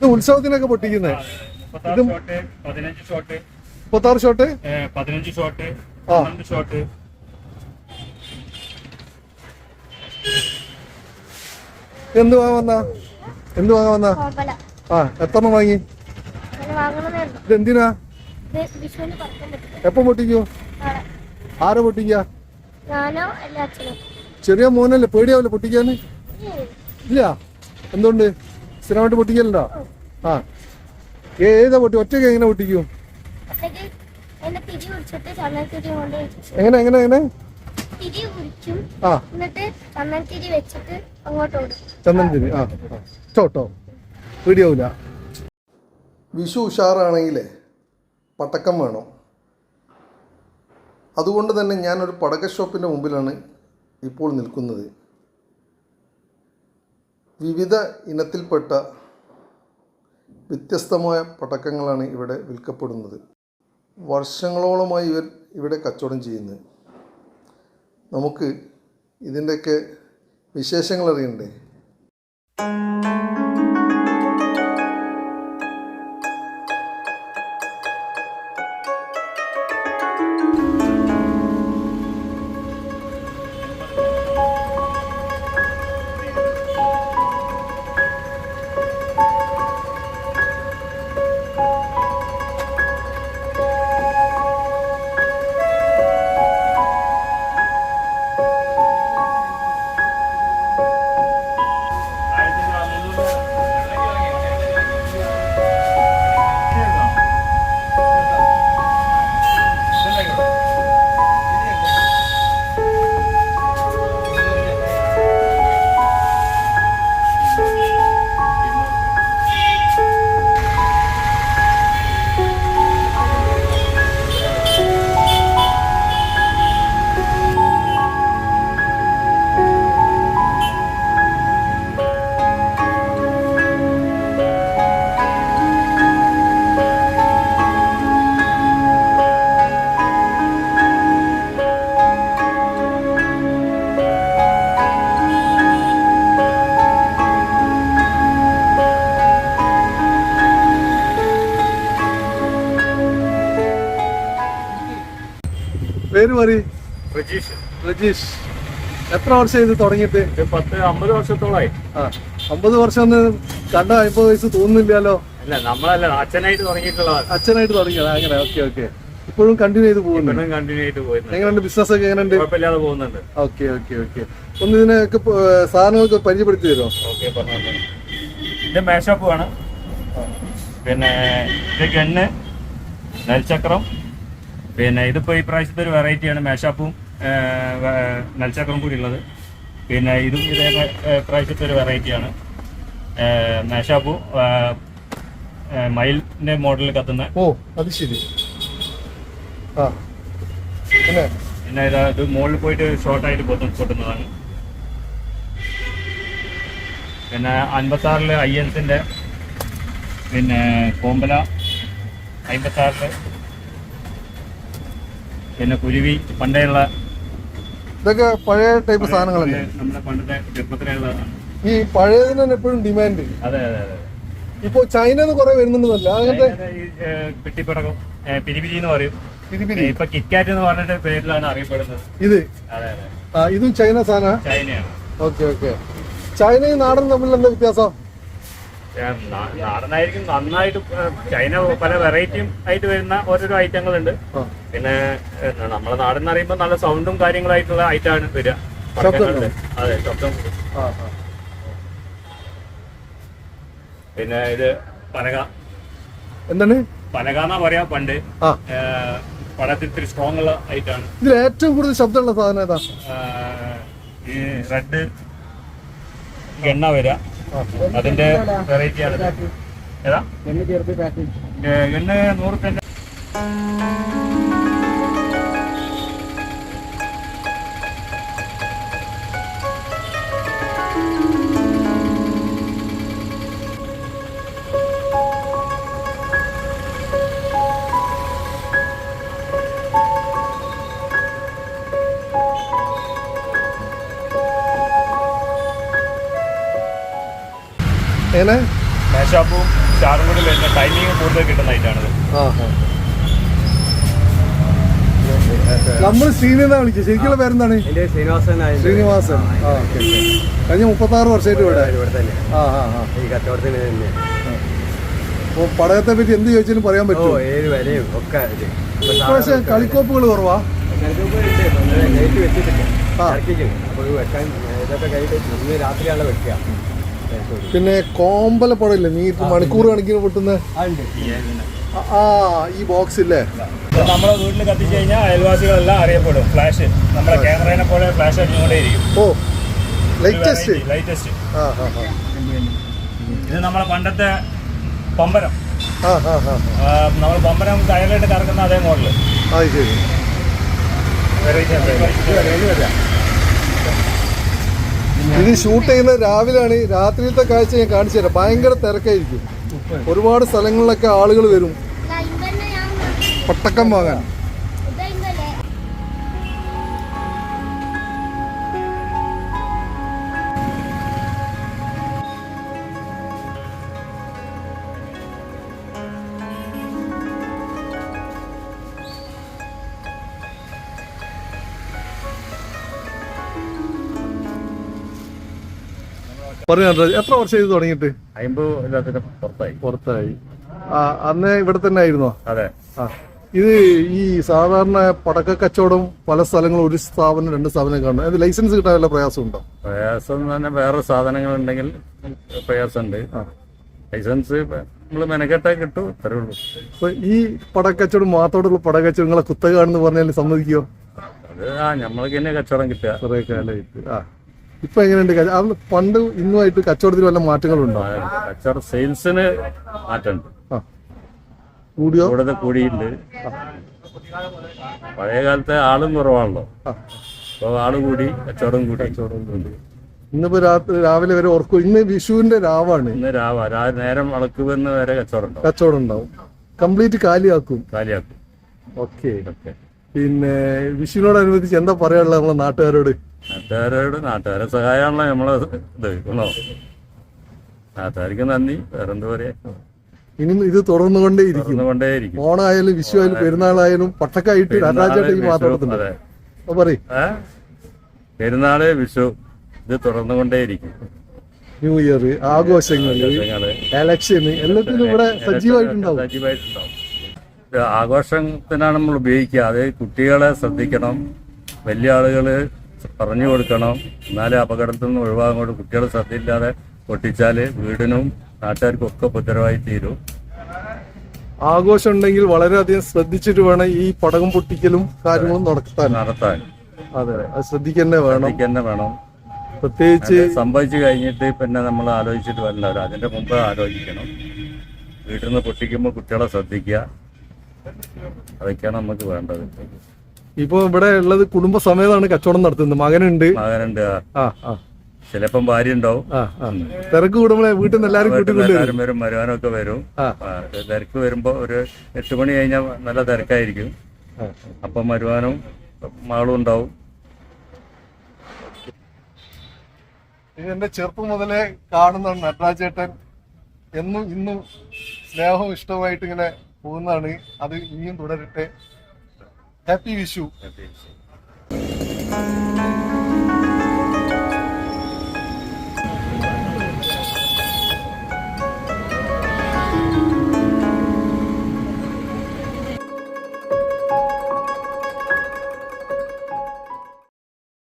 ഇത് ഉത്സവത്തിനൊക്കെ പൊട്ടിക്കുന്നേ. മുപ്പത്താറ് ഷോട്ട് പതിനഞ്ച് ഷോട്ട്. മുപ്പത്താറ് ഷോട്ട്? പതിനഞ്ച് ഷോട്ട് ഷോട്ട്. എന്ത് വാങ്ങാൻ വന്ന? എന്ത് വാങ്ങാൻ വന്ന? ആ എത്ര വാങ്ങി? ഇത് എന്തിനാ? ഇത് എപ്പം പൊട്ടിക്കോ? ആരെ പൊട്ടിക്ക? ചെറിയ മോനല്ലേ പേടിയാവില്ല പൊട്ടിക്കാന്? ഇല്ല. എന്തുകൊണ്ട്? സ്ഥിരമായിട്ട് പൊട്ടിക്കലുണ്ടോ? ആ. ഏതാ പൊട്ടി? ഒറ്റയ്ക്ക് എങ്ങനെ പൊട്ടിക്കും? എങ്ങനെ എങ്ങനെ എങ്ങനെ? ആ. എന്നിട്ട് ചന്ദനത്തിരി വെച്ചിട്ട് അങ്ങോട്ട് ഓടും. ചന്ദനത്തിരി ആ ആ. ചോട്ടോ പേടിയാവില്ല വിഷു ഉഷാറാണെങ്കിലേ പടക്കം വേണം. അതുകൊണ്ട് തന്നെ ഞാനൊരു പടക്ക ഷോപ്പിന്റെ മുമ്പിലാണ് ഇപ്പോൾ നിൽക്കുന്നത്. വിവിധ ഇനത്തിൽപ്പെട്ട വ്യത്യസ്തമായ പടക്കങ്ങളാണ് ഇവിടെ വിൽക്കപ്പെടുന്നത്. വർഷങ്ങളോളമായി ഇവർ ഇവിടെ കച്ചവടം ചെയ്യുന്നത് നമുക്ക് ഇതിന്റെയൊക്കെ വിശേഷങ്ങൾ അറിയണ്ടേ? പേര് മറി രജീഷ് എത്ര വർഷം ഇത് തുടങ്ങിയിട്ട്? പത്ത് അമ്പത് വർഷത്തോളായി. ആ അമ്പത് വർഷം ഒന്ന് കണ്ട അമ്പത് വയസ്സ് തോന്നുന്നില്ലല്ലോ? അല്ല നമ്മളല്ല അച്ഛനായിട്ട് തുടങ്ങിയിട്ടുള്ളതാണ്. അച്ഛനായിട്ട് തുടങ്ങിയത് അങ്ങനെ ഓക്കെ ഓക്കെ. ഇപ്പോഴും കണ്ടിന്യൂ ചെയ്ത് പോകുന്നു ഇപ്പോഴും കണ്ടിന്യൂ ആയിട്ട് പോയിരുന്നു എങ്ങനെയുണ്ട്? ബിസിനസ് ഒക്കെ എങ്ങനെയുണ്ട്? കുഴപ്പമില്ലാതെ പോകുന്നുണ്ട്. Okay okay okay. ഒന്ന് ഇതിനൊക്കെ സാധനങ്ങൾക്ക് പരിചയപ്പെടുത്തി തരുമോ? ഓക്കെ പറഞ്ഞു ഇത് മേഷപ്പ് ആണ് പിന്നെ ഇത് ഗണ്ണ് നെൽചക്രം പിന്നെ ഇതിപ്പോൾ ഈ പ്രാവശ്യത്തെ ഒരു വെറൈറ്റിയാണ് മേശാപ്പും നെൽചക്രം കൂടി ഉള്ളത്. പിന്നെ ഇതും ഇതേ പ്രാവശ്യത്തെ ഒരു വെറൈറ്റിയാണ് മേഷാപ്പും മയിലിന്റെ മോഡലിൽ കത്തുന്ന. ഓ അത് ശരി. ആ. പിന്നെ? പിന്നെ ഇത് ഇത് മുകളിൽ പോയിട്ട് ഷോർട്ടായിട്ട് പൊട്ടും പൊട്ടുന്നതാണ്. പിന്നെ അൻപത്താറിൽ ഐ എൻസിന്റെ പിന്നെ കോമ്പല അമ്പത്താറിൽ പിന്നെ കുരുവി പണ്ടേയുള്ള ഇതൊക്കെ പഴയ ടൈപ്പ് സാധനങ്ങളല്ലേ? നമ്മുടെ പണ്ടത്തെ ചെറുപ്പത്തിലുള്ളതാണ് ഈ പഴയതിന് തന്നെ എപ്പോഴും ഡിമാൻഡ് അതെ അതെ അതെ ഇപ്പോ ചൈനന്ന് കുറെ വരുന്നുണ്ടല്ല അങ്ങനത്തെ ഏ, പിരിപിരി എന്ന് പറയും. പിരിപിരി. ഇപ്പൊ കിറ്റ്കാറ്റ് എന്ന് പറഞ്ഞിട്ട് പേരിലാണ് അറിയപ്പെടുന്നത്. ഇത്? അതെ അതെ. ഇതും ചൈന സാധന? ചൈനയാണ്. Okay okay. ചൈനയും നാടൻ തമ്മിൽ എന്താ വ്യത്യാസം? നാടനായിരിക്കും. നന്നായിട്ട് ചൈന പല വെറൈറ്റിയും ആയിട്ട് വരുന്ന ഓരോരോ ഐറ്റങ്ങളുണ്ട്. ഉണ്ട് പിന്നെ നമ്മളെ നാടൻ എന്ന് പറയുമ്പോൾ നല്ല സൗണ്ടും കാര്യങ്ങളായിട്ടുള്ള ഐറ്റമാണ് വരിക. അതെ ശബ്ദം. പിന്നെ ഇത് പനക എന്താണ്? പനക എന്നാ പറയാ പണ്ട്. പടത്തിൽ ഇത്തിരി സ്ട്രോങ് ഉള്ള ഐറ്റാണ്. ഇതിൽ ഏറ്റവും കൂടുതൽ ശബ്ദമുള്ള സാധനം ഏതാ? ഈ റെഡ് എണ്ണ വരിക. ആ. അതിന്റെ വെറൈറ്റി ആണ്. ഏതാ? എണ്ണ നൂറ് തന്നെ എങ്ങനെ? മേശാപ്പും സ്റ്റാറും കൂടി വരുന്ന ടൈമിങ് കൂടുതൽ കിട്ടുന്നതായിട്ടാണ് ആ ആ. നമ്മൾ ശ്രീനിന്നാ വിളിക്കുക ശരിക്കുള്ള പേരെന്താണ്? ശ്രീനിവാസൻ. ശ്രീനിവാസൻ. ആ ഓക്കെ കഴിഞ്ഞ മുപ്പത്താറ് വർഷമായിട്ട് ഇവിടെ. ആ ആ ആ. ഈ കച്ചവടത്തിന് തന്നെ അപ്പോൾ പടകത്തെ പറ്റി എന്ത് ചോദിച്ചാലും പറയാൻ ഓ പറ്റുമോ? ഏത് വിലയും ഒക്കെ പക്ഷേ കളിക്കോപ്പുകൾ കുറവാ? ആ. ഇറക്കിക്കുന്നു അപ്പൊ ഇത് വെക്കാൻ ഇതൊക്കെ കഴിഞ്ഞിട്ട് ഇന്ന് രാത്രിയാണ് വെക്കുക. പിന്നെ കോമ്പല പടമില്ലേ? നീ ഇപ്പൊ മണിക്കൂർ കണക്കിന് പൊട്ടുന്ന? ആ ഈ ബോക്സ് ഇല്ലേ? നമ്മളെ വീട്ടിൽ കത്തിച്ചു കഴിഞ്ഞാൽ അയൽവാസികളെല്ലാം അറിയപ്പെടും. ഫ്ലാഷ്. നമ്മുടെ ക്യാമറയെ പോലെ ഫ്ലാഷ് അടിച്ചുകൊണ്ടേയിരിക്കും. ഓ ലൈറ്റസ്റ്റ് ലൈറ്റസ്റ്റ് ഇത് നമ്മളെ പണ്ടത്തെ പമ്പരം. നമ്മൾ പമ്പരം കയറിയിട്ട് കറക്കുന്ന അതേ മോഡൽ. അത് ശരി. ഇത് ഷൂട്ട് ചെയ്യുന്നത് രാവിലെയാണ്. രാത്രിയിലത്തെ കാഴ്ച ഞാൻ കാണിച്ചു തരാം. ഭയങ്കര തിരക്കായിരിക്കും. ഒരുപാട് സ്ഥലങ്ങളിലൊക്കെ ആളുകൾ വരും. പട്ടക്കം വാങ്ങാൻ. പറഞ്ഞു എത്ര വർഷം ഇത് തുടങ്ങിയിട്ട്? അമ്പത് പുറത്തായി. പുറത്തായി. ആ അന്ന് ഇവിടെ തന്നെ ആയിരുന്നോ? അതെ. ആ ഇത് ഈ സാധാരണ പടക്ക കച്ചവടം പല സ്ഥലങ്ങളും ഒരു സ്ഥാപനം രണ്ട് സ്ഥാപനം കാണും. അത് ലൈസൻസ് കിട്ടാൻ വല്ല പ്രയാസമുണ്ടോ പ്രയാസം തന്നെ വേറെ സാധനങ്ങൾ ഉണ്ടെങ്കിൽ പ്രയാസമുണ്ട്. ലൈസൻസ് നമ്മൾ മെനക്കെട്ടാൽ കിട്ടും ഇത്രേ ഉള്ളൂ. അപ്പൊ ഈ പടക്കച്ചവടം മാത്രമുള്ള പടക്കച്ചവടങ്ങളെ കുത്തകാണെന്ന് പറഞ്ഞാൽ സമ്മതിക്കോ അത് ആ നമ്മൾക്ക് തന്നെ കച്ചവടം കിട്ടുക. കുറെ കാലമായിട്ട് ആ. ഇപ്പൊ എങ്ങനെയുണ്ട് അന്ന് പണ്ട് ഇന്നുമായിട്ട് കച്ചവടത്തിൽ വല്ല മാറ്റങ്ങളുണ്ടോ? കച്ചവട കച്ചവടം സെയിൽസിന് മാറ്റമുണ്ട്. കൂടിയോ? കൂടുതൽ കൂടിയിട്ടുണ്ട്. പഴയ കാലത്തെ ആളും കുറവാണല്ലോ. ആ. അപ്പോൾ ആൾ കൂടി കച്ചവടം കൂടി. ഇന്നിപ്പോ രാത്രി രാവിലെ വരെ ഓർക്കും ഇന്ന് വിഷുവിന്റെ രാവാണ്. ഇന്ന് രാവ. രാവിലെ നേരം വളക്കുമെന്ന് വരെ കച്ചവടം കച്ചവടം ഉണ്ടാവും. കംപ്ലീറ്റ് കാലിയാക്കും. കാലിയാക്കും. ഓക്കെ. ഓക്കെ. പിന്നെ വിഷുവിനോടനുബന്ധിച്ച് എന്താ പറയാനുള്ളത് നമ്മളെ നാട്ടുകാരോട്? നാട്ടുകാരോട് നാട്ടുകാരെ സഹായമാണല്ലോ നമ്മളെ ഇത് ഗുണോ നാട്ടുകാർക്ക് നന്ദി വേറെന്താ പറയാ? ഇനി ഇത് തുടർന്നുകൊണ്ടേയിരിക്കും. തുറന്നുകൊണ്ടേയിരിക്കും ഓണായാലും വിഷു ആയാലും പെരുന്നാളായാലും പട്ടക്കായിട്ട് നടരാജായിട്ട് ഈ അപ്പൊ പറയും? പെരുന്നാൾ വിഷു ഇത് തുടർന്നുകൊണ്ടേയിരിക്കും. ന്യൂ ഇയർ ആഘോഷങ്ങൾ എലക്ഷന് എല്ലാത്തിനും ഇവിടെ സജീവമായിട്ടുണ്ടാവും സജീവമായിട്ടുണ്ടാവും ആഘോഷത്തിനാണ് നമ്മൾ ഉപയോഗിക്കുക. അത് കുട്ടികളെ ശ്രദ്ധിക്കണം വലിയ ആളുകൾ പറഞ്ഞു കൊടുക്കണം. എന്നാലേ അപകടത്തിൽ നിന്ന് ഒഴിവാകുകൊണ്ട് കുട്ടികളെ ശ്രദ്ധയില്ലാതെ പൊട്ടിച്ചാൽ വീടിനും നാട്ടുകാർക്കും ഒക്കെ ഉപദ്രവമായി തീരും. ആഘോഷം ഉണ്ടെങ്കിൽ വളരെയധികം ശ്രദ്ധിച്ചിട്ട് വേണം ഈ പടകം പൊട്ടിക്കലും കാര്യങ്ങളും നടത്താൻ. നടത്താൻ. അതെ അത് ശ്രദ്ധിക്കന്നെ വേണം. ശ്രദ്ധിക്കന്നെ വേണം. പ്രത്യേകിച്ച് സംഭവിച്ചു കഴിഞ്ഞിട്ട് പിന്നെ നമ്മൾ ആലോചിച്ചിട്ട് വരണ്ടവരും അതിന്റെ മുമ്പ് ആലോചിക്കണം. വീട്ടിൽ നിന്ന് പൊട്ടിക്കുമ്പോൾ കുട്ടികളെ ശ്രദ്ധിക്കുക. അതൊക്കെയാണ് നമുക്ക് വേണ്ടത്. ഇപ്പൊ ഇവിടെ ഉള്ളത് കുടുംബസമേതാണ് കച്ചവടം നടത്തുന്നത്. മകനുണ്ട്. മകനുണ്ട്. ആ ആ. ചിലപ്പം ഭാര്യ ഉണ്ടാവും. തിരക്ക് കൂടുമ്പോഴേ വീട്ടിൽ നിന്ന് എല്ലാവരും എല്ലാവരും വരും വരുവാനൊക്കെ വരും. തിരക്ക് വരുമ്പോ ഒരു എട്ട് മണി കഴിഞ്ഞാൽ നല്ല തിരക്കായിരിക്കും. അപ്പം വരുവാനും മാളും ഉണ്ടാവും. ഇത് എന്റെ ചെറുപ്പം മുതലേ കാണുന്ന നടരാജേട്ടൻ എന്നും ഇന്നും സ്നേഹവും ഇഷ്ടവുമായിട്ട് ഇങ്ങനെ പോകുന്നതാണ്. അത് ഇനിയും തുടരട്ടെ. ഹാപ്പി വിഷു. പ്രത്യേകിച്ച്